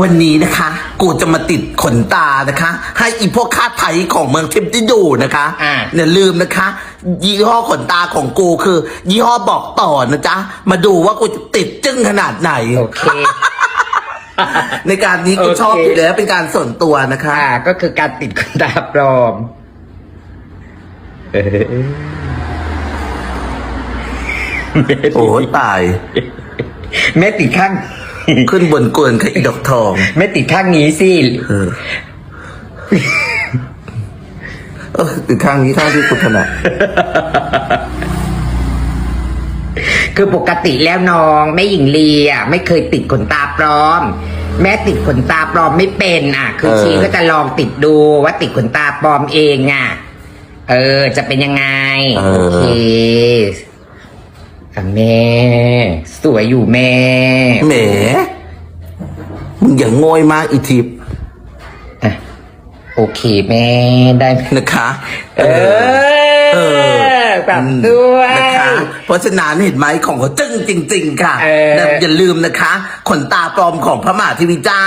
วันนี้นะคะ กูจะมาติดขนตานะคะ ให้อีพวกค่าไทยของเมืองทิพย์ได้ดูนะคะอ่าอย่าลืมนะคะ ยี่ห้อขนตาของกูคือ ยี่ห้อบอกต่อนะจ๊ะ มาดูว่ากูจะติดจึ้งขนาดไหน โอเค ในการนี้กูโอเค ชอบอยู่แล้วเป็นการส่วนตัวนะคะ อ่าก็คือการติดขนตาปลอมเออโอ้ยตาย แม่ติดข้าง ขึ้นบนกวนค่ะอีดอกทองแม่ติดข้างนี้สิเออเออติดข้างนี้ข้างที่กูถนัดคือปกติแล้วน้องแม่หญิงลีอะไม่เคยติดขนตาปลอม แม่ติดขนตาปลอมไม่เป็นอะ คือเออชีก็จะลองติดดูว่าติดขนตาปลอมเองอะ เออ จะเป็นยังไง โอเค อะแม่ สวยอยู่แม่ แหม มึงอย่างโงอยมากอีทิพย์อะโอเคแม่ได้ไหมนะคะ เออ เออปรับด้วยนะคะ เพราะฉะนั้นเห็นไหมของเขาจึ้งจริง ๆ ค่ะ เออนะอย่าลืมนะคะ ขนตาปลอมของพระมหาเทีวีเจ้า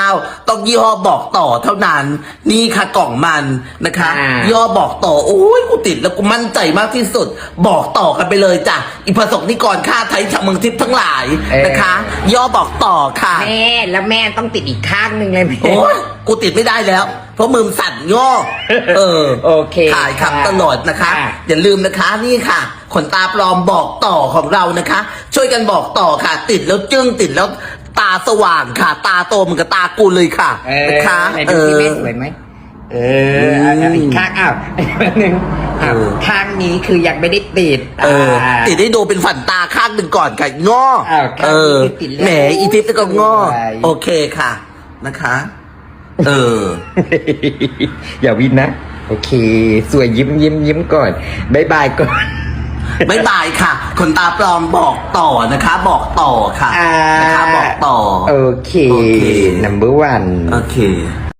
ต้องยี่ห้อบอกต่อเท่านั้น นี่ค่ะกล่องมันนะคะอ่ายี่ห้อบอกต่อโอ้ยกูติดแล้วกูมั่นใจมากที่สุด บอกต่อกันไปเลยจ้ะอีพระสงฆ์นิกรข้าไทยชาวเมืองทิพย์ทั้งหลายนะคะ ย่อบอกต่อค่ะ แม่แล้วแม่ต้องติดอีกข้างหนึ่งเลยแม่ โอ้ยกูติดไม่ได้แล้ว เพราะมือมันสั่นย่อ เออโอเคขายครับค่ะตลอดนะคะ ค่ะ อย่าลืมนะคะนี่ค่ะ ขนตาปลอมบอกต่อของเรานะคะ ช่วยกันบอกต่อค่ะ ติดแล้วจึ้งติดแล้ว ตาสว่างค่ะ ตาโตเหมือนกับตากูเลยค่ะเออนะคะไหนดูที่แม่สวยไหมเออเอาเอาอีกข้างอ้าวอีกหนึ่งอ้าวข้างนี้คือยังไม่ได้ติดเออาติดให้ดูเป็นฝันตาข้างหนึ่งก่อนค่ะง้ออ้าวข้างเอนี้อคือติดแล้วแหมอีทิพย์ก็ง้อสวยโอเคค่ะ นะคะ เออ อย่าวินนะ โอเค สวยยิ้มยิ้มยิ้มก่อนบายบายก่อน บายบายค่ะขนตาปลอมบอกต่อนะคะ บอกต่อค่ะ อ่านะคะบอกต่อ โอเค โอเค number one โอเค